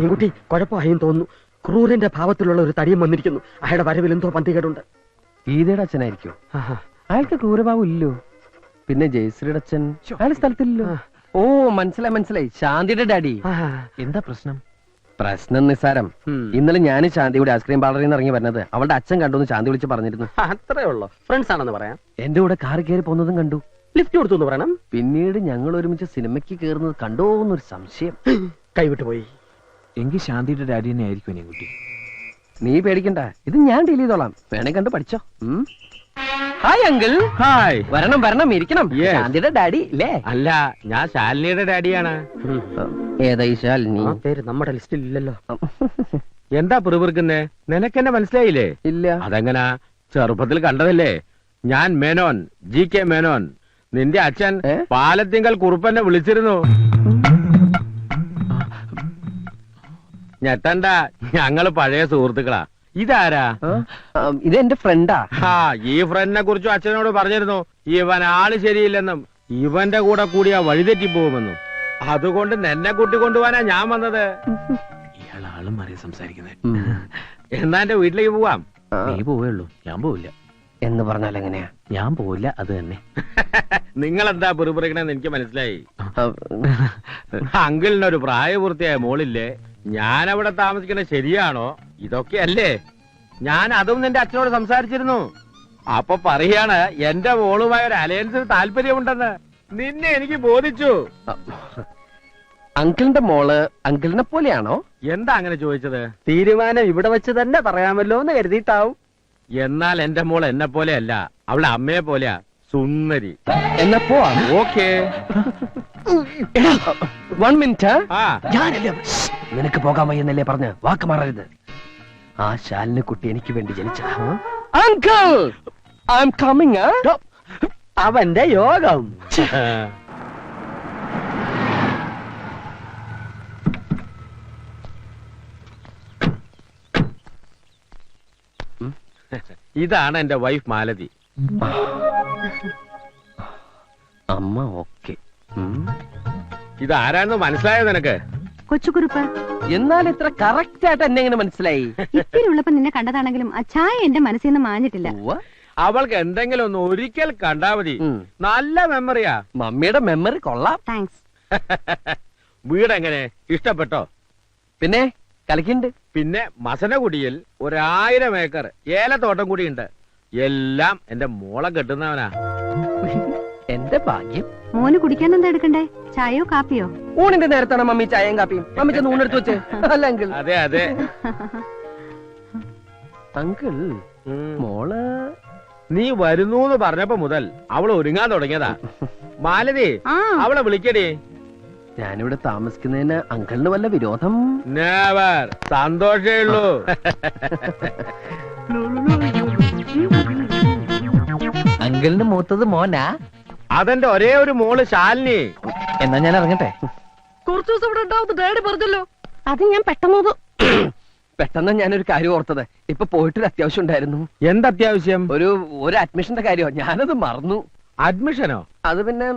അനിയൻകുട്ടി കുഴപ്പമായും തോന്നുന്നു. ക്രൂരന്റെ ഭാവത്തിലുള്ള ഒരു തടിയും വന്നിരിക്കുന്നു. അയാളുടെ വരവിൽ എന്തോ പന്തികേടുണ്ട്. ഗീതയുടെ അച്ഛനായിരിക്കും. ആഹാ. അയാൾക്ക് ക്രൂരഭാവം ഇല്ലോ പിന്നെ ജയശ്രീയുടെ അച്ഛൻ. അയാൾ സ്ഥലത്തില്ലല്ലോ. ഓ മനസ്സിലായി മനസ്സിലായി. ശാന്തിയുടെ ഡാഡി. എന്താ പ്രശ്നം? പ്രശ്നം നിസ്സാരം. ഇന്നലെ ഞാൻ ശാന്തിയുടെ ഐസ്ക്രീം പാർലറിൽ നിന്ന് ഇറങ്ങി വരുന്നത് അവളുടെ അച്ഛൻ കണ്ടു ശാന്തി വിളിച്ച് പറഞ്ഞിരുന്നു. അത്രേ ഉള്ളൂ. ഫ്രണ്ട്സ് ആണെന്ന് പറയാം. എന്റെ കൂടെ കാർ കയറി പോകുന്നതും കണ്ടു. ലിഫ്റ്റ് കൊടുത്തു പറയണം. പിന്നീട് ഞങ്ങൾ ഒരുമിച്ച് സിനിമയ്ക്ക് കയറുന്നത് കണ്ടോ എന്നൊരു സംശയം. കൈവിട്ടു പോയി എങ്കിൽ ശാന്തിയുടെ ഡാഡി തന്നെ ആയിരിക്കും അനിയൻകുട്ടി നീ പേടിക്കണ്ട. ഇത് ഞാൻ ഡീൽ ചെയ്തോളാം. വേണേ കണ്ട് പഠിച്ചോ. ഹായ് അങ്കിൾ ഹായ് വരണം വരണം ഇരിക്കണം. ശാന്തിയുടെ ഡാഡി ഇല്ലേ? അല്ല ഞാൻ ശാലിനിയുടെ ഡാഡിയാണ്. ഏതായി ശാലിനി? പേര് നമ്മുടെ ലിസ്റ്റിൽ ഇല്ലല്ലോ. എന്താ പിറുപിറുക്കുന്നേ? നിനക്കെന്നെ മനസ്സിലായില്ലേ? ഇല്ല. അതെങ്ങനാ? ചെറുപ്പത്തിൽ കണ്ടതല്ലേ? ഞാൻ മേനോൻ ജി കെ മേനോൻ. നിന്റെ അച്ഛൻ? പാലത്തിങ്കൽ കുറുപ്പനെ വിളിച്ചിരുന്നു. ഞെട്ടണ്ട. ഞങ്ങൾ പഴയ സുഹൃത്തുക്കളാ. ഇതാരാ? ഇത് എന്റെ ഫ്രണ്ടാ. ആ ഈ ഫ്രണ്ടിനെ കുറിച്ചും അച്ഛനോട് പറഞ്ഞിരുന്നു. ഇവൻ ആൾ ശരിയില്ലെന്നും ഇവന്റെ കൂടെ കൂടിയാ വഴിതെറ്റി പോകുമെന്നും അതുകൊണ്ട് നിന്നെ കൂട്ടിക്കൊണ്ടുപോവാനാ ഞാൻ വന്നത്. ഇയാളാളും മറിയ മാറി സംസാരിക്കുന്നത്. എന്നാ എന്റെ വീട്ടിലേക്ക് പോവാം? നീ പോവുള്ളൂ ഞാൻ പോവില്ല. എന്ന് പറഞ്ഞാൽ എങ്ങനെയാ? ഞാൻ പോവില്ല അത് തന്നെ. നിങ്ങൾ എന്താ പെറുപറിക്കണെന്ന് എനിക്ക് മനസ്സിലായി. അങ്കിളിനൊരു പ്രായപൂർത്തിയായ മോളില്ലേ? ഞാൻ അവിടെ താമസിക്കണ ശരിയാണോ? ഇതൊക്കെ അല്ലേ ഞാൻ അതും നിന്റെ അച്ഛനോട് സംസാരിച്ചിരുന്നു. അപ്പൊ പറയാണ് എന്റെ മോളുമായ ഒരു അലയൻസിന് താല്പര്യമുണ്ടെന്ന്. നിന്നെ എനിക്ക് ബോധിച്ചു. അങ്കിളിന്റെ മോൾ അങ്കിളിനെ പോലെയാണോ? എന്താ അങ്ങനെ ചോദിച്ചത്? തീരുമാനം ഇവിടെ വെച്ച് തന്നെ പറയാമല്ലോ എന്ന് കരുതിയിട്ടാവും. എന്നാൽ എന്റെ മോൾ എന്നെ പോലെയല്ല. അവളെ അമ്മയെ പോലെയാ. സുന്ദരി. എന്നാ പോവാം ഓക്കേ വൺ മിനിറ്റ് ആ. ഞാനല്ലേ നിനക്ക് പോകാൻ വയ്യെന്നല്ലേ പറഞ്ഞ് വാക്ക് മാറരുത്. ആ ശാലിന് കുട്ടി എനിക്ക് വേണ്ടി ജനിച്ചതാ. അങ്കിൾ ഐ എം കമ്മിങ് അവന്റെ യോഗം. ഇതാണ് എന്റെ വൈഫ് മാലതി. അമ്മ ഓക്കെ ഇതാരാണെന്ന് മനസ്സിലായോ നിനക്ക്? കൊച്ചുകുറുപ്പ്. എന്നാൽ ഇത്ര കറക്റ്റ് ആയിട്ട് എന്നെ എങ്ങനെ മനസ്സിലായി? ഇത്തിരി ഉള്ളപ്പോ നിന്നെ കണ്ടതാണെങ്കിലും ആ ചായ എന്റെ മനസ്സിൽ നിന്ന് മാഞ്ഞിട്ടില്ല അവൾക്ക് എന്തെങ്കിലും ഒന്ന് ഒരിക്കൽ കണ്ടാ മതി. നല്ല മെമ്മറിയാ മമ്മിയുടെ മെമ്മറി കൊള്ളാം. താങ്ക്സ് വീട് എങ്ങനെ ഇഷ്ടപ്പെട്ടോ? പിന്നെ കളിക്കുന്നുണ്ട്. പിന്നെ മസനകുടിയിൽ ഒരായിരം ഏക്കർ ഏലത്തോട്ടം കൂടിയുണ്ട്. എല്ലാം എന്റെ മോളെ കെട്ടുന്നവനാ. എന്റെ ഭാഗ്യം? മോന് കുടിക്കാൻ എന്താ എടുക്കണ്ടേ? ചായയോ കാപ്പിയോ? ഊണിന്റെ നേരത്താണ് മമ്മി ചായയും കാപ്പിയും? മമ്മി ചെന്ന് ഊണെടുത്ത് വെച്ച്. അല്ല അങ്കിൾ അതെ അതെ. അങ്കിൾ മോൾ. നീ വരുന്നു എന്ന് പറഞ്ഞപ്പോ മുതൽ അവൾ ഒരുങ്ങാൻ തുടങ്ങിയതാ. മാലതി അവളെ വിളിക്കടി. ഞാനിവിടെ താമസിക്കുന്നതിന് അങ്കിളിന് വല്ല വിരോധം? നേവർ സന്തോഷേ ഉള്ളൂ. അങ്കിളിന് മൂത്തത് മോനാ? അതെന്റെ ഒരേ ഒരു മോൾ ശാലിനി. എന്നാ ഞാൻ ഇറങ്ങട്ടെ? കുറച്ചു ദിവസം ഇവിടെ ഉണ്ടാവും ഡാഡി പറഞ്ഞല്ലോ. അത് ഞാൻ പെട്ടെന്ന് പെട്ടെന്ന് ഒരു കാര്യം ഓർത്തത്. ഇപ്പൊ പോയിട്ടൊരു അത്യാവശ്യം ഉണ്ടായിരുന്നു. എന്ത് അത്യാവശ്യം ഒരു ഒരു അഡ്മിഷന്റെ കാര്യമോ ഞാനത് മറന്നു. അഡ്മിഷനോ അത് പിന്നെ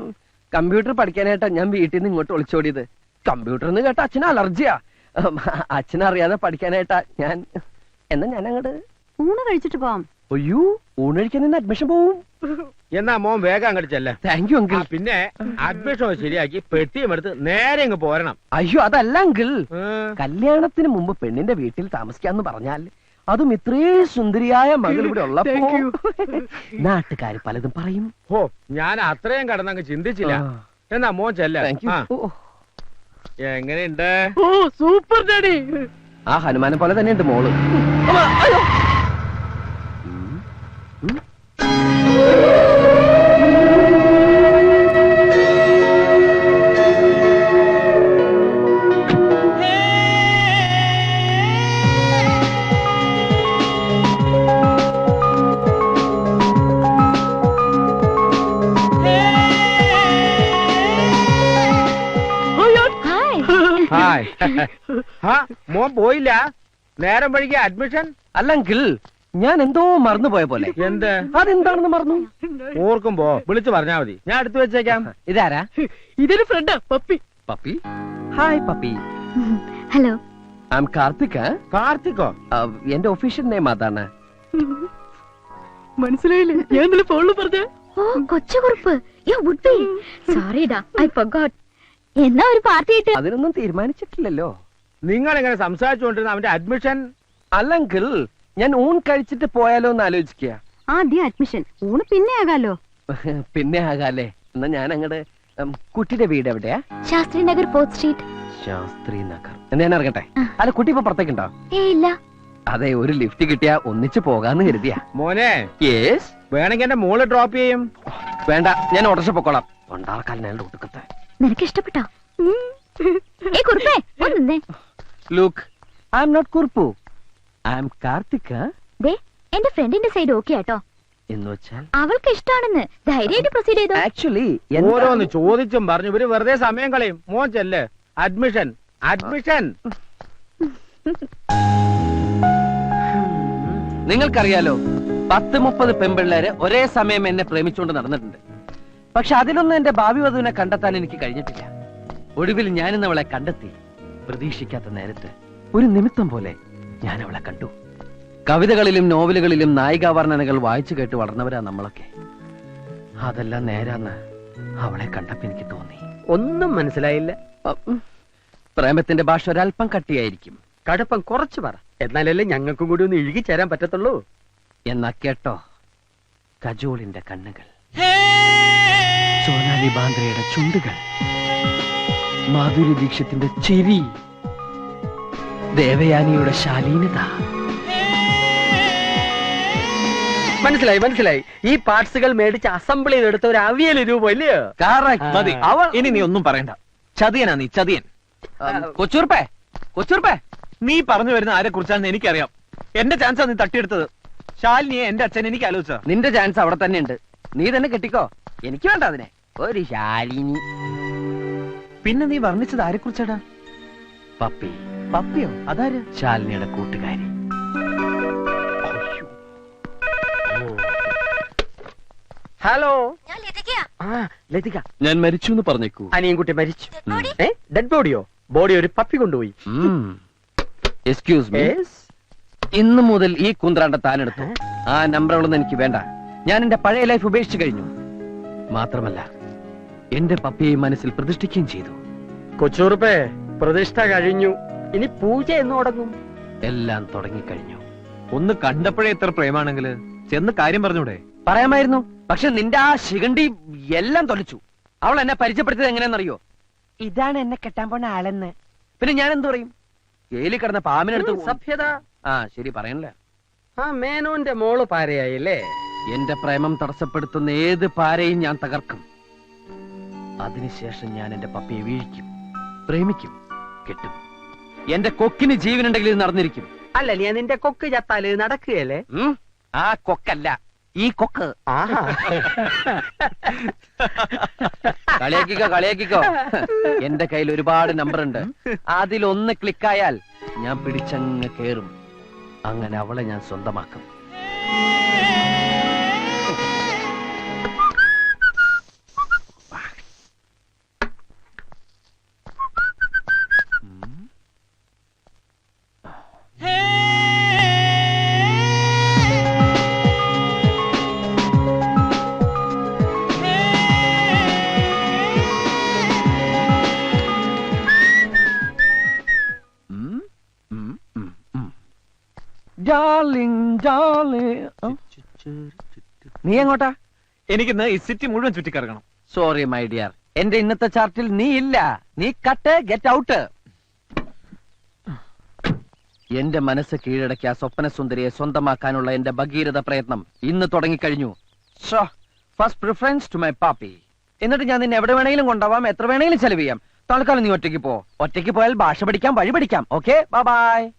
കമ്പ്യൂട്ടർ പഠിക്കാനായിട്ടാ ഞാൻ വീട്ടിൽ നിന്ന് ഇങ്ങോട്ട് ഒളിച്ചോടിയത്. കമ്പ്യൂട്ടർ എന്ന് കേട്ട അച്ഛന് അലർജിയാ. അച്ഛനറിയാതെ പഠിക്കാനായിട്ടാ ഞാൻ എന്നാ ഞാൻ അങ്ങോട്ട് ഊണ് കഴിച്ചിട്ട് പോവാം. അയ്യോ ഊണഴിക്കാൻ നിന്ന് അഡ്മിഷൻ പോവും. എന്നാ മോൻ വേഗം അങ്ങോട്ട് ചെല്ലേ. താങ്ക് യു അങ്കിൾ പിന്നെ അഡ്മിഷൻ ശരിയാക്കി പെട്ടിയും എടുത്ത് നേരെ ഇങ്ങ് പോരണം. അയ്യോ അതല്ല അങ്കിൾ. കല്യാണത്തിന് മുമ്പ് പെണ്ണിന്റെ വീട്ടിൽ താമസിക്കാന്ന് പറഞ്ഞാൽ അതും ഇത്രേ സുന്ദരിയായ മകൾ ഇവിടെ ഉള്ളപ്പോ നാട്ടുകാർ പലതും പറയും. ഓ ഞാൻ അത്രയും കടന്നങ്ങ് ചിന്തിച്ചില്ല. എന്നാ മോൻ ചെല്ല. ഓ, എങ്ങനെയുണ്ട്? Super daddy. ആ ഹനുമാനെ പോലെ തന്നെയുണ്ട് മോൾ. ഹായ് ഹായ് ഹാ മോൻ പോയില്ല നേരം വഴിക്ക് അഡ്മിഷൻ അല്ല അങ്കിൾ ഞാൻ എന്തോ മറന്നു പോയ പോലെ. എന്ത്? അതെന്താണെന്ന് മറന്നു? ഓർക്കുമ്പോ വിളിച്ചു പറഞ്ഞാ മതി. ഞാൻ എടുത്തു വെച്ചേക്കാം. ഇതാരാ? ഇതൊരു friend puppy. Puppy? Hi puppy. Hello. I am Karthik കാർത്തിക്കോ? എന്റെ ഒഫീഷ്യൽ നെയിം അതാണ്. മനസ്സിലായില്ലേ? ഞാൻ ഇന്നലെ ഫോണിൽ പറഞ്ഞ. ഓ കൊച്ചുകുറുപ്പ് യോ വുഡ് ബി സോറിടാ ഐ എന്നാ ഒരു പാർട്ടി ഇട്ട് അതിനൊന്നും തീരുമാനിച്ചിട്ടില്ലല്ലോ. നിങ്ങൾ എങ്ങനെ സംസാരിച്ചുകൊണ്ടിരുന്ന അവന്റെ അഡ്മിഷൻ അല്ലെങ്കിൽ ഞാൻ ഊൺ കഴിച്ചിട്ട് പോയാലോ എന്ന് ആലോചിക്കുക. ആദ്യം അഡ്മിഷൻ ഊണ് പിന്നെ ആകാലോ? പിന്നെ ആകാല്ലേ എന്നാ ഞാൻ അങ്ങട് കുട്ടിയുടെ വീട് എവിടെയാ? Shastri Nagar fourth street. Shastri Nagar. എന്നാ ഞാൻ ഇറങ്ങട്ടെ? അല്ല കുട്ടി ഇപ്പൊ പുറത്തേക്കുണ്ടോ? ഏ ഇല്ല. അതെ ഒരു ലിഫ്റ്റ് കിട്ടിയാ ഒന്നിച്ചു പോകാന്ന് കരുതിയാ. മോനെ യെസ് വേണമെങ്കിൽ എന്റെ മോൾ ഡ്രോപ്പ് ചെയ്യും. വേണ്ട ഞാൻ ഓട്ടർഷ പൊക്കോളാം. ഞാൻ ഒടുക്കത്തെ നിനക്ക് ഇഷ്ടപ്പെട്ടോ ഏ കുറുപ്പേ ഒന്നേ look I am not Kurup I am Karthik ദേ എന്റെ ഫ്രണ്ടിന്റെ സൈഡ് ഓക്കെ ആട്ടോ. എന്ന് വെച്ചാൽ? അവൾക്ക് ഇഷ്ടാണെന്ന് ധൈര്യമായിട്ട് പ്രൊസീഡ് ചെയ്തോ? ആക്ച്വലി ഓരോന്ന് ചോദിച്ചും പറഞ്ഞു. ഇവർ വെറുതെ സമയം കളയും. മോൻ ചെല്ല്. അഡ്മിഷൻ അഡ്മിഷൻ നിങ്ങൾക്കറിയാലോ പത്ത് മുപ്പത് പെൺപിള്ളേരെ ഒരേ സമയം എന്നെ പ്രേമിച്ചുകൊണ്ട് നടന്നിട്ടുണ്ട്. പക്ഷെ അതിലൊന്നും എന്റെ ഭാവി വധുവിനെ കണ്ടെത്താൻ എനിക്ക് കഴിഞ്ഞിട്ടില്ല. ഒടുവിൽ ഞാനിന്ന് അവളെ കണ്ടെത്തി പ്രതീക്ഷിക്കാത്ത നേരത്ത് ഒരു നിമിത്തം പോലെ ഞാൻ അവളെ കണ്ടു. കവിതകളിലും നോവലുകളിലും നായികാവർണനകൾ വായിച്ചു കേട്ട് വളർന്നവരാ നമ്മളൊക്കെ. അതെല്ലാം നേരാന്ന് അവളെ കണ്ടപ്പോ എനിക്ക് തോന്നി. ഒന്നും മനസ്സിലായില്ല. പ്രേമത്തിന്റെ ഭാഷ ഒരല്പം കട്ടിയായിരിക്കും. കടുപ്പം കുറച്ച് പറ. എന്നാലല്ലേ ഞങ്ങൾക്കും കൂടി ഒന്ന് ഇഴുകി ചേരാൻ പറ്റത്തുള്ളൂ? എന്നാ കേട്ടോ കജോളിന്റെ കണ്ണുകൾ. സോനാലി ബാന്ദ്രയുടെ ചുണ്ടുകൾ. മാധുരി ദീക്ഷത്തിന്റെ ചിരി. ദേവയാനിയുടെ ശാലീനത. മനസ്സിലായി മനസ്സിലായി. ഈ പാർട്സുകൾ മേടിച്ച് അസംബിൾ ചെയ്തെടുത്ത ഒരു അവിയൽ രൂപ ഇല്ലയോ. മതി. അവൾ ഇനി നീ ഒന്നും പറയണ്ട. ചതിയനാ നീ ചതിയൻ. കൊച്ചൂർപ്പേ കൊച്ചൂർപ്പേ. നീ പറഞ്ഞു വരുന്ന ആരെ കുറിച്ചാണെന്ന് എനിക്കറിയാം. എന്റെ ചാൻസാ നീ തട്ടിയെടുത്തത്. ശാലിനിയെ എന്റെ അച്ഛൻ എനിക്ക് ആലോചിച്ച നിന്റെ ചാൻസ് അവിടെ തന്നെ ഉണ്ട്. നീ തന്നെ കെട്ടിക്കോ. എനിക്ക് വേണ്ട അതിനെ. ഒരു ശാലിനി. പിന്നെ നീ വർണിച്ചത് ആരെ കുറിച്ചാടാ പപ്പി. പപ്പിയോ? അതാര്? ശാലിനിയുടെ കൂട്ടുകാരി. ഹലോ. ഞാൻ ലതികയാ. ആ ലതിക. ഞാൻ മരിച്ചു എന്ന് പറഞ്ഞേക്കൂ. അനിയൻകുട്ടി മരിച്ചു? ഏ ഡെഡ് ബോഡിയോ ബോഡി ഒരു പപ്പി കൊണ്ടുപോയി. Excuse me. ഇന്ന് മുതൽ ഈ കുന്ത്രാണ്ട താനെടുത്തു. ആ നമ്പറുകളൊന്നും എനിക്ക് വേണ്ട. ഞാൻ എന്റെ പഴയ ലൈഫ് ഉപേക്ഷിച്ചു കഴിഞ്ഞു. മാത്രമല്ല എന്റെ പപ്പിയെ മനസ്സിൽ പ്രതിഷ്ഠിക്കുകയും ചെയ്തു. കൊച്ചൂറുപ്പേ പ്രതിഷ്ഠ കഴിഞ്ഞു. ഇനി പൂജ എന്ന് തുടങ്ങും. എല്ലാം തുടങ്ങിക്കഴിഞ്ഞു. ഒന്ന് കണ്ടപ്പോഴേ എത്ര പ്രേമാണെങ്കിൽ? ചെന്ന് കാര്യം പറഞ്ഞൂടെ? പറയാമായിരുന്നു. പക്ഷെ നിന്റെ ആ ശിഖണ്ഡി എല്ലാം തൊലച്ചു. അവൾ എന്നെ പരിചയപ്പെടുത്തിയത് എങ്ങനെയാണെന്നറിയോ? ഇതാണ് എന്നെ കെട്ടാൻ പോണ ആളെന്ന്. പിന്നെ ഞാൻ എന്തു പറയും? ജയിലിൽ കിടന്ന പാമ്പിനടുത്ത് സഭ്യത. ആ ശരി പറയണല്ലേ. ആ മേനോന്റെ മോൾ പാരയായില്ലേ? എന്റെ പ്രേമം തടസ്സപ്പെടുത്തുന്ന ഏത് പാരയും ഞാൻ തകർക്കും. അതിനുശേഷം ഞാൻ എന്റെ പപ്പയെ വീഴിക്കും പ്രേമിക്കും കെട്ടും. എന്റെ കൊക്കിന് ജീവനുണ്ടെങ്കിൽ ഇത് നടന്നിരിക്കും. അല്ല നീ നിന്റെ കൊക്ക് ചത്താൽ നടക്കുകയല്ലേ? ഉം? ആ കൊക്കല്ല ഈ കൊക്ക്. ആഹാ. കളിയാക്കിക്കോ കളിയാക്കിക്കോ. എന്റെ കയ്യിൽ ഒരുപാട് നമ്പർ ഉണ്ട് അതിലൊന്ന് ക്ലിക്കായാൽ ഞാൻ പിടിച്ചങ്ങ് കേറും. അങ്ങനെ അവളെ ഞാൻ സ്വന്തമാക്കും. നീ എങ്ങോട്ടാ? എനിക്കിന്ന് ഈ സിറ്റി മുഴുവൻ ചുറ്റിക്കറങ്ങണം. സോറി മൈ ഡിയർ എന്റെ ഇന്നത്തെ ചാർട്ടിൽ നീ ഇല്ല. നീ കട്ട് ഗെറ്റ് ഔട്ട് എന്റെ മനസ്സ് കീഴടക്കിയ സ്വപ്ന സുന്ദരിയെ സ്വന്തമാക്കാനുള്ള എന്റെ ഭഗീരഥ പ്രയത്നം ഇന്ന് തുടങ്ങിക്കഴിഞ്ഞു. First preference to my puppy എന്നിട്ട് ഞാൻ നിന്നെ എവിടെ വേണമെങ്കിലും കൊണ്ടുപോവാം എത്ര വേണമെങ്കിലും ചെലവ് ചെയ്യാം. തൽക്കാലം നീ ഒറ്റയ്ക്ക് പോ. ഒറ്റയ്ക്ക് പോയാൽ ഭാഷ പഠിക്കാം വഴി പഠിക്കാം. ഓക്കെ ബൈ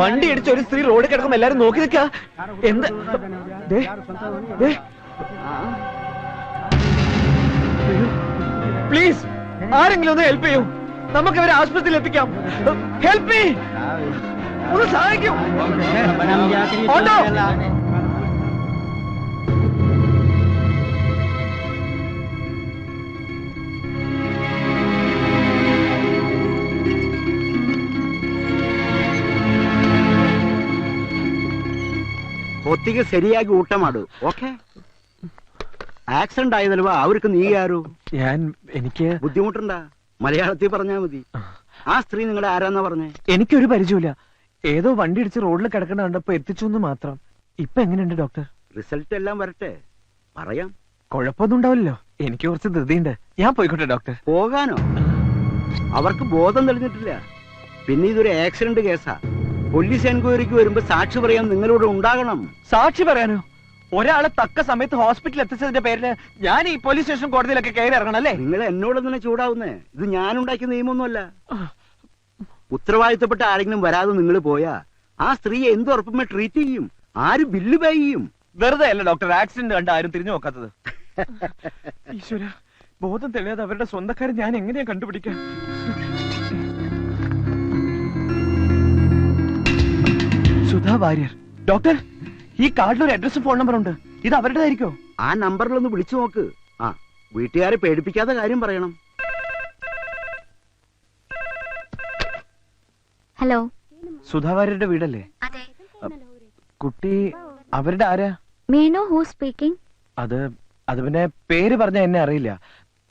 വണ്ടി ഇടിച്ച് ഒരു സ്ത്രീ റോഡിൽ കിടക്കുമ്പോ എല്ലാരും നോക്കി നിൽക്കാ എന്ത്. പ്ലീസ് ആരെങ്കിലും ഒന്ന് ഹെൽപ്പ് ചെയ്യൂ നമുക്ക് ഇവരെ ആശുപത്രിയിൽ എത്തിക്കാം ഹെൽപ്പ് ചെയ്യും ഒന്ന് സഹായിക്കും ഓട്ടോ ಹೊತ್ತಿಗೆ ശരിയാക്കി ಊಟ ಮಾಡು ആക്സിഡന്റ് ആയതല്ലവാ അവർക്ക് നീ ആരു? ഞാൻ എനിക്ക് ബുദ്ധിമുട്ടുണ്ടാ? മലയാളത്തിൽ പറഞ്ഞാ മതി. ആ. സ്ത്രീ നിങ്ങളെ ആരാന്നാ പറഞ്ഞേ? എനിക്കൊരു പരിചയമില്ല ഏതോ വണ്ടി ഇടിച്ച് റോഡിൽ കിടക്കണ കണ്ടപ്പോ എത്തിച്ചു എന്ന് മാത്രം. ഇപ്പൊ എങ്ങനെയുണ്ട് ഡോക്ടർ? റിസൾട്ട് എല്ലാം വരട്ടെ. പറയാം. കുഴപ്പമൊന്നും ഉണ്ടാവില്ലല്ലോ. എനിക്ക് കുറച്ച് ധൃതിയുണ്ട്. ഞാൻ പോയിക്കോട്ടെ ഡോക്ടർ. പോകാനോ? അവർക്ക് ബോധം തെളിഞ്ഞിട്ടില്ല. പിന്നെ ഇതൊരു ആക്സിഡന്റ് കേസാ പോലീസ് എൻക്വയറിക്ക് വരുമ്പോ സാക്ഷി പറയാൻ നിങ്ങളോട് ഉണ്ടാകണം. സാക്ഷി പറയാനോ? ഒരാളെ തക്ക സമയത്ത് ഹോസ്പിറ്റലിൽ എത്തിച്ചതിന്റെ പേരിൽ ഞാൻ ഈ പോലീസ് സ്റ്റേഷൻ കോടതിയിലൊക്കെ കയറി ഇറങ്ങണം അല്ലേ നിങ്ങൾ എന്നോട് തന്നെ ചൂടാവുന്നേ. ഇത് ഞാൻ ഉണ്ടാക്കിയ നിയമമൊന്നുമല്ല ഉത്തരവാദിത്തപ്പെട്ട ആരെങ്കിലും വരാതെ നിങ്ങൾ പോയാ ആ സ്ത്രീയെ എന്ത് ഉറപ്പുമേ ട്രീറ്റ് ചെയ്യും? ആര് ബില്ല് പേ ചെയ്യും? വെറുതെ അല്ല ഡോക്ടർ ആക്സിഡന്റ് കണ്ട് ആരും തിരിഞ്ഞു നോക്കാത്തത്. ഈശ്വര ബോധം തെളിയാതെ അവരുടെ സ്വന്തക്കാരെ ഞാൻ എങ്ങനെയാ കണ്ടുപിടിക്കാം സുധാ വാര്യർ. ഡോക്ടർ ഈ കാർഡിൽ ഒരു അഡ്രസ്സും ഫോൺ നമ്പർ ഉണ്ട് ഇത് അവരുടേതായിരിക്കോ? ആ നമ്പറിൽ ഒന്ന് വിളിച്ചു നോക്ക്. ആ വീട്ടുകാരെ പേടിപ്പിക്കാത്ത കാര്യം പറയണം. ഹലോ. സുധാ വാര്യരുടെ വീടല്ലേ? അതെ. കുട്ടി അവരുടെ ആരാ? മീനു ഹൂ സ്പീക്കിംഗ് അത് അത് പിന്നെ പേര് പറഞ്ഞ എന്നെ അറിയില്ല.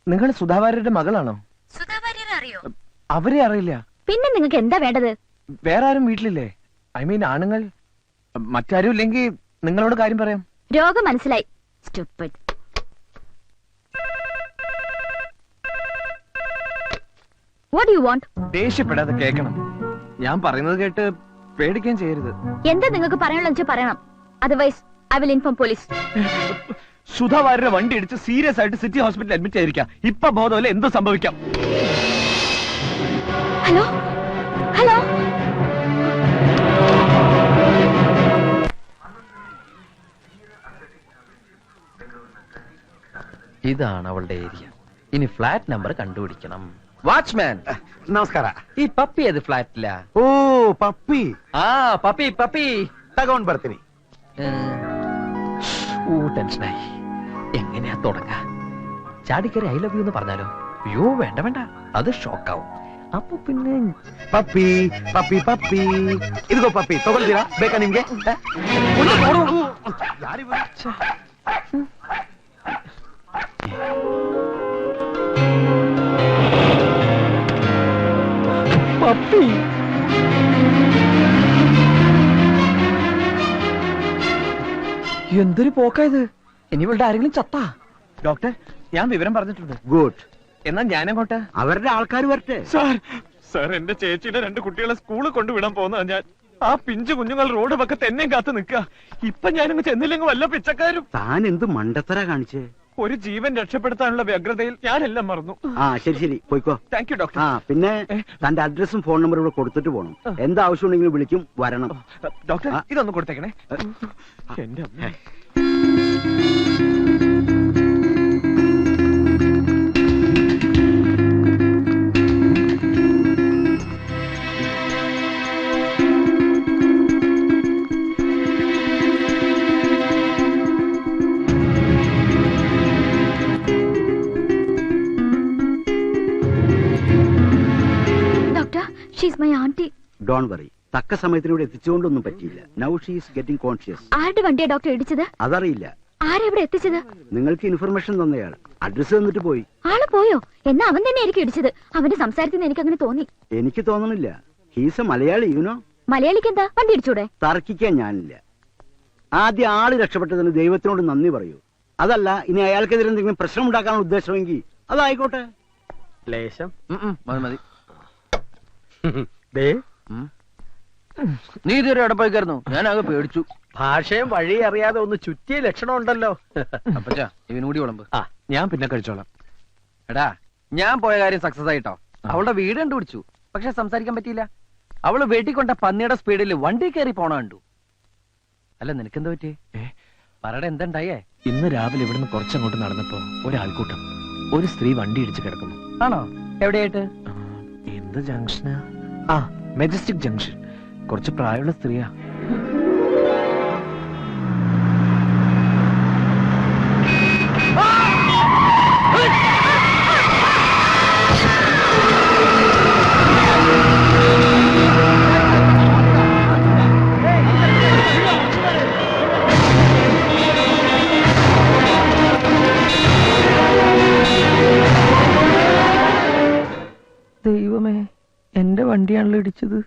നിങ്ങൾ സുധാവാര്യരുടെ മകളാണോ? അറിയോ? അവരെ അറിയില്ല. പിന്നെ നിങ്ങൾക്ക് എന്താ വേണ്ടത്? വേറെ ആരും വീട്ടിലില്ലേ? ഐ മീൻ ആണുങ്ങൾ മറ്റാരും ഇല്ലെങ്കിൽ നിങ്ങളോട് കാര്യം പറയാം. രോഗം മനസ്സിലായി. Stupid what you want? ദേഷ്യപ്പെടാതെ കേൾക്കണം. ഞാൻ പറയുന്നത് കേട്ട് പേടിക്കാൻ ചെയ്യരുത്. എന്താ നിങ്ങൾക്ക് പറയാനുള്ള വെച്ചാൽ പറയണം. Otherwise I will inform police സുധാവാരുടെ വണ്ടി ഇടിച്ച് സീരിയസ് ആയിട്ട് സിറ്റി ഹോസ്പിറ്റലിൽ അഡ്മിറ്റ് ആയിരിക്കാം ഇപ്പൊ ബോധമല്ല എന്ത് സംഭവിക്കാം. ഹലോ ഇതാണ് അവളുടെ ഏരിയ ഇനി ഫ്ലാറ്റ് നമ്പർ കണ്ടുപിടിക്കണം വാച്ച്മാൻ ನಮಸ್ಕಾರ ഈ പപ്പി ഏത് ഫ്ലാറ്റിലാ ಓ ಪಪ್ಪಿ ആ പപ്പി പപ്പി ತಗೊಂಡ್ ಬರ್ತೀನಿ ഓ ടെൻഷനായി എങ്ങനെയാ തുടങ്ങ ചാടിക്കറി ഐ ലവ് യു എന്ന് പറഞ്ഞാലോ അയ്യോ വേണ്ട വേണ്ട അത് ഷോക്കാവും അപ്പൊ പിന്നെ ಪಪ್ಪಿ ಪಪ್ಪಿ ಪಪ್ಪಿ ಇದಿಗೋ ಪಪ್ಪಿ ತಗೊಳ್ತೀರಾ ಬೇಕಾ ನಿಮ್ಗೆ എന്തൊരു പോക്കായത് ഇനി ഇവളുടെ ആരെങ്കിലും ചത്താ? ഡോക്ടർ ഞാൻ വിവരം പറഞ്ഞിട്ടുണ്ട്. ഗുഡ്. എന്നാ ഞാനങ്ങോട്ട് അവരുടെ ആൾക്കാർ വരട്ടെ. സാർ സാർ എന്റെ ചേച്ചിയുടെ രണ്ട് കുട്ടികളെ സ്കൂളിൽ കൊണ്ടുവിടാൻ പോകുന്നതാ ഞാൻ. ആ പിഞ്ചു കുഞ്ഞുങ്ങൾ റോഡ് പക്കത്ത് എന്നെയും കാത്തു നിൽക്കുക. ഇപ്പൊ ഞാനങ്ങ് ചെന്നില്ലെങ്കിൽ വല്ല പിച്ചക്കാരും. താൻ എന്ത് മണ്ടത്തര കാണിച്ചേ? ഒരു ജീവൻ രക്ഷപ്പെടുത്താനുള്ള വ്യഗ്രതയിൽ ഞാനെല്ലാം മറന്നു. ആ ശരി ശരി. പോയിക്കോ. താങ്ക് യു ഡോക്ടർ ആ പിന്നെ തന്റെ അഡ്രസ്സും ഫോൺ നമ്പറും ഇവിടെ കൊടുത്തിട്ട് പോകണം എന്താവശ്യം ഉണ്ടെങ്കിലും വിളിക്കും വരണം. ഡോക്ടർ. ഇതൊന്ന് കൊടുത്തേക്കണേ. എന്റെ അമ്മേ. ഡോൺ വറി തക്ക സമയത്തിനൂടെ എത്തിച്ചുകൊണ്ടൊന്നും പറ്റിയില്ല. നൗ ഗെറ്റിംഗ് കോൺഷ്യസ് ആരുടെ വണ്ടിയാ ഡോക്ടർ ഇടിച്ചത്? അതറിയില്ല. ആരെവിടെ എത്തിച്ചത്? നിങ്ങൾക്ക് ഇൻഫർമേഷൻ തന്നയാൾ അഡ്രസ് തന്നിട്ട് പോയി. ആൾ പോയോ? എന്നാ അവൻ തന്നെ ആയിരിക്കും ഇടിച്ചത്. അവന്റെ സംസാരത്തിൽ നിന്ന് എനിക്ക് അങ്ങനെ തോന്നി. എനിക്ക് തോന്നണില്ല. ഹീസ് എ മലയാളി യുനോ മലയാളിക്ക് എന്താ? വണ്ടി ഇടിച്ചൂടെ? തർക്കിക്കാൻ ഞാനില്ല. ആദ്യം ആൾ രക്ഷപ്പെട്ടതിന് ദൈവത്തിനോട് നന്ദി പറയൂ. അതല്ല ഇനി അയാൾക്കെതിരെ എന്തെങ്കിലും പ്രശ്നം ഉണ്ടാക്കാനുള്ള ഉദ്ദേശമെങ്കിൽ അതായിക്കോട്ടെ. ലേശം. മതി മതി. ദേ നീ ഇതുവരെ എവിടെ പോയിക്കായിരുന്നു ഞാൻ ആകെ പേടിച്ചു. ഭാഷയും വഴി അറിയാതെ ഒന്ന് ചുറ്റിയ ലക്ഷണം ഉണ്ടല്ലോ. അപ്പച്ചാ ഇവനും കൂടി വിളമ്പ്. ആ ഞാൻ പിന്നെ കഴിച്ചോളാം. എടാ ഞാൻ പോയ കാര്യം സക്സസ് ആയിട്ടോ? അവളുടെ വീട് കണ്ടുപിടിച്ചു. പക്ഷെ സംസാരിക്കാൻ പറ്റിയില്ല. അവൾ വെട്ടിക്കൊണ്ട പന്നിയുടെ സ്പീഡിൽ വണ്ടി കയറി പോണ കണ്ടു. അല്ല നിനക്കെന്താ പറ്റി? പറയുടെ എന്തുണ്ടായേ? ഇന്ന് രാവിലെ ഇവിടുന്ന് കുറച്ചങ്ങോട്ട് നടന്നപ്പോ ഒരാൾക്കൂട്ടം ഒരു സ്ത്രീ വണ്ടി ഇടിച്ച് കിടക്കുന്നു. ആണോ? എവിടെയായിട്ട്? എന്ത് ജംഗ്ഷനാ? ആ മെജസ്റ്റിക് ജംഗ്ഷൻ കുറച്ച് പ്രായമുള്ള സ്ത്രീയാ. വണ്ടിയാണല്ലോ ഇടിച്ചത്.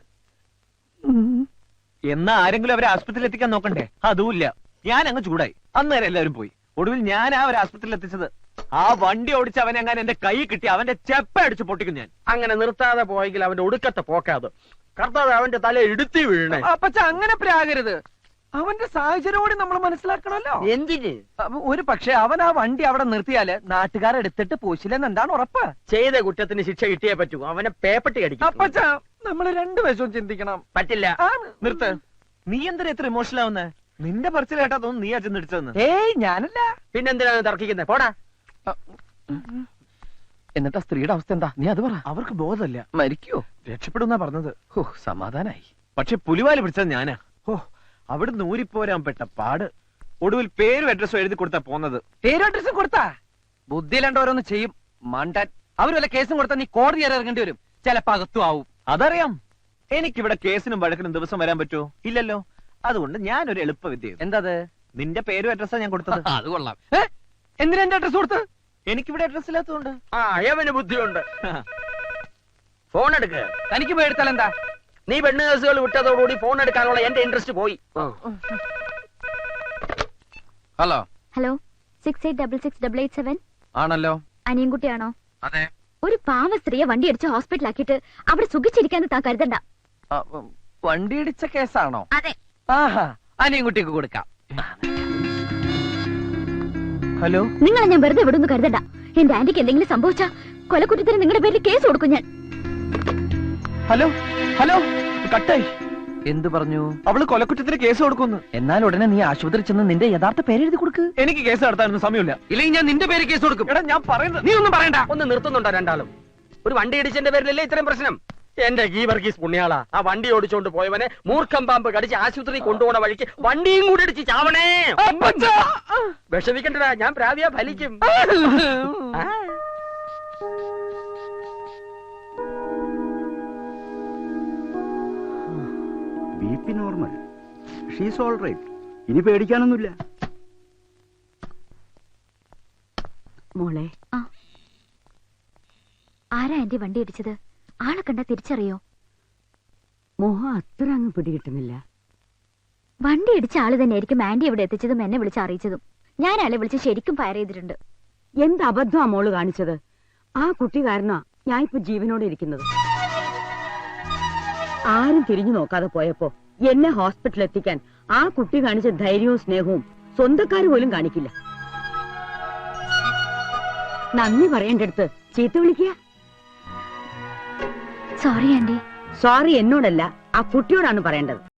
എന്നാ ആരെങ്കിലും അവരെ ആസ്പത്രിയിൽ എത്തിക്കാൻ നോക്കണ്ടേ? അതുമില്ല. ഞാൻ അങ്ങ് ചൂടായി. അന്നേരം എല്ലാവരും പോയി. ഒടുവിൽ ഞാൻ ആ ഒരു ആസ്പത്രിയിൽ എത്തിച്ചത്. ആ വണ്ടി ഓടിച്ച് അവൻ അങ്ങനെ എന്റെ കൈ കിട്ടി അവന്റെ ചെപ്പ അടിച്ച് പൊട്ടിക്കും ഞാൻ. അങ്ങനെ നിർത്താതെ പോയെങ്കിൽ അവന്റെ ഒടുക്കത്തെ പോക്കാതെ. കർത്താവ് അവന്റെ തല ഇടുത്തി വീഴണേ അപ്പച്ച അങ്ങനെ പ്രാകരുത്. അവന്റെ സാഹചര്യം കൂടി നമ്മൾ മനസ്സിലാക്കണല്ലോ എന്തിന്? ഒരു പക്ഷെ അവൻ ആ വണ്ടി അവിടെ നിർത്തിയാൽ നാട്ടുകാരെടുത്തിട്ട് പോശില്ലെന്ന് എന്താണ് ഉറപ്പ്? ചെയ്ത കുറ്റത്തിന് ശിക്ഷ കിട്ടിയേ പറ്റൂ. അവനെ പേപ്പട്ടി അടിക്കും. അപ്പച്ച നമ്മൾ രണ്ടു വശവും ചിന്തിക്കണം. പറ്റില്ല. നിർത്ത്. നീ എന്തിനാ എത്ര ഇമോഷണൽ ആവുന്നേ? നിന്റെ പറച്ചിൽ കേട്ടാ തോന്നുന്നു നീ അച്ഛൻ ഇടിച്ചതെന്ന്. ഏയ് ഞാനല്ല. പിന്നെന്തിനാണ് തർക്കിക്കുന്നത് പോടാ. എന്നിട്ട് ആ സ്ത്രീയുടെ അവസ്ഥ എന്താ? നീ അത് പറ. അവർക്ക് ബോധമല്ല. മരിക്കോ രക്ഷപ്പെടുന്ന പറഞ്ഞത്. ഓ സമാധാനായി. പക്ഷെ പുലിവാൽ പിടിച്ചത് ഞാനാ. ഓ അവിടെ നൂരിപ്പോരാൻ പെട്ട പാട്. ഒടുവിൽ പേരും അഡ്രസ്സും എഴുതി കൊടുത്താ പോന്നത്. പേരും അഡ്രസ്സും കൊടുത്താ? ബുദ്ധിയിലാണ്ട് ഓരോന്ന് ചെയ്യും. മണ്ടൻ. വല്ല കേസും കൊടുത്താൽ നീ കോടതി ഇറങ്ങേണ്ടി വരും. ചിലപ്പോ അകത്തും ആവും. അതറിയാം. എനിക്കിവിടെ കേസിനും വഴക്കിനും ദിവസം വരാൻ പറ്റുമോ ഇല്ലല്ലോ. അതുകൊണ്ട് ഞാനൊരു എളുപ്പ വിദ്യ എന്താ നിന്റെ പേരും അഡ്രസ്സാ ഞാൻ കൊടുത്തത്. അത് കൊള്ളാം? എന്തിനാ എന്റെ അഡ്രസ് കൊടുത്ത് എനിക്കിവിടെ അഡ്രസ് ഇല്ലാത്തതുകൊണ്ട്. ആ യവന് ബുദ്ധിയുണ്ട്. ഫോൺ എടുക്ക് തനിക്ക് പേടുത്താൽ എന്താ? നീ പെണ്ണ് കേസുകൾ വിട്ടതോടുകൂടി ഫോൺ എടുക്കാനുള്ള എന്റെ ഇൻട്രസ്റ്റ് പോയി. Hello. Hello. Six eight double six double eight seven ആണല്ലോ. അനിയൻകുട്ടിയാണോ? അതെ. ഒരു പാവ സ്ത്രീയെ വണ്ടി അടിച്ച് ഹോസ്പിറ്റലാക്കിയിട്ട് അവിടെ സുഖിച്ചിരിക്കാന്ന് താൻ കരുതണ്ട. വണ്ടി ഇടിച്ച കേസാണോ? അതെ. ആഹാ അനിയൻകുട്ടിക്ക് കൊടുക്കാം. ഹലോ? നിങ്ങളെ ഞാൻ വെറുതെ വിടുന്നു കരുതണ്ട. എന്റെ ആന്റിക്ക് എന്തെങ്കിലും സംഭവിച്ചാ കൊലക്കുറ്റത്തിന് നിങ്ങളുടെ പേരിൽ കേസ് കൊടുക്കും ഞാൻ. ഹലോ? ഹലോ? കട്ടായി. എന്തു പറഞ്ഞു? അവൾ കൊലക്കുറ്റത്തിന് കേസ് കൊടുക്കുന്നു എന്നാൽ ഉടനെ നീ ആശുപത്രി ചെന്ന് നിന്റെ യഥാർത്ഥ പേര് എഴുതി കൊടുക്ക്. എനിക്ക് കേസ് നടത്താനൊന്നും സമയമില്ല. ഇല്ലെങ്കിൽ ഞാൻ നിന്റെ പേര് കേസ് കൊടുക്കും. എടാ ഞാൻ പറയുന്നത് നീ ഒന്നും പറയണ്ട. ഒന്ന് നിർത്തുന്നുണ്ടോ രണ്ടാളും? ഒരു വണ്ടി ഇടിച്ചതിന്റെ പേരിലല്ലേ ഇത്രയും പ്രശ്നം? എന്റെ ഗീ വർഗീസ് പുണ്യാളാ. ആ വണ്ടി ഓടിച്ചോണ്ട് പോയവനെ മൂർഖം പാമ്പ് കടിച്ച് ആശുപത്രി കൊണ്ടുപോണ വഴിക്ക് വണ്ടിയും കൂടി അടിച്ച് ചാവണേ. വിഷമിക്കണ്ടടാ ഞാൻ പ്രാവിയാ ഫലിക്കും. ആ. Be normal she's all right ഇനി പേടിക്കാനൊന്നുമില്ല. മോളെ. ആരാ എന്റെ വണ്ടി ഇടിച്ചത്? ആളെ കണ്ടാ തിരിച്ചറിയോ? മോഹം അത്ര അങ്ങ് പിടികിട്ടുന്നില്ല. വണ്ടി ഇടിച്ച ആൾ തന്നെ ആയിരിക്കും ആന്റി ഇവിടെ എത്തിച്ചതും എന്നെ വിളിച്ച് അറിയിച്ചതും. ഞാൻ ആളെ വിളിച്ച് ശരിക്കും ഫയർ ചെയ്തിട്ടുണ്ട്. എന്ത് അബദ്ധമാ മോൾ കാണിച്ചത്? ആ കുട്ടി കാരണ ഞാൻ ഇപ്പൊ ജീവനോടെ ഇരിക്കുന്നത്. ആരും തിരിഞ്ഞു നോക്കാതെ പോയപ്പോ എന്നെ ഹോസ്പിറ്റലിൽ എത്തിക്കാൻ ആ കുട്ടി കാണിച്ച ധൈര്യവും സ്നേഹവും സ്വന്തക്കാർ പോലും കാണിക്കില്ല. നന്ദി പറയേണ്ടടുത്ത് ചീത്ത വിളിക്കുക. സോറി ആന്റി സോറി എന്നോടല്ല ആ കുട്ടിയോടാണ് പറയേണ്ടത്.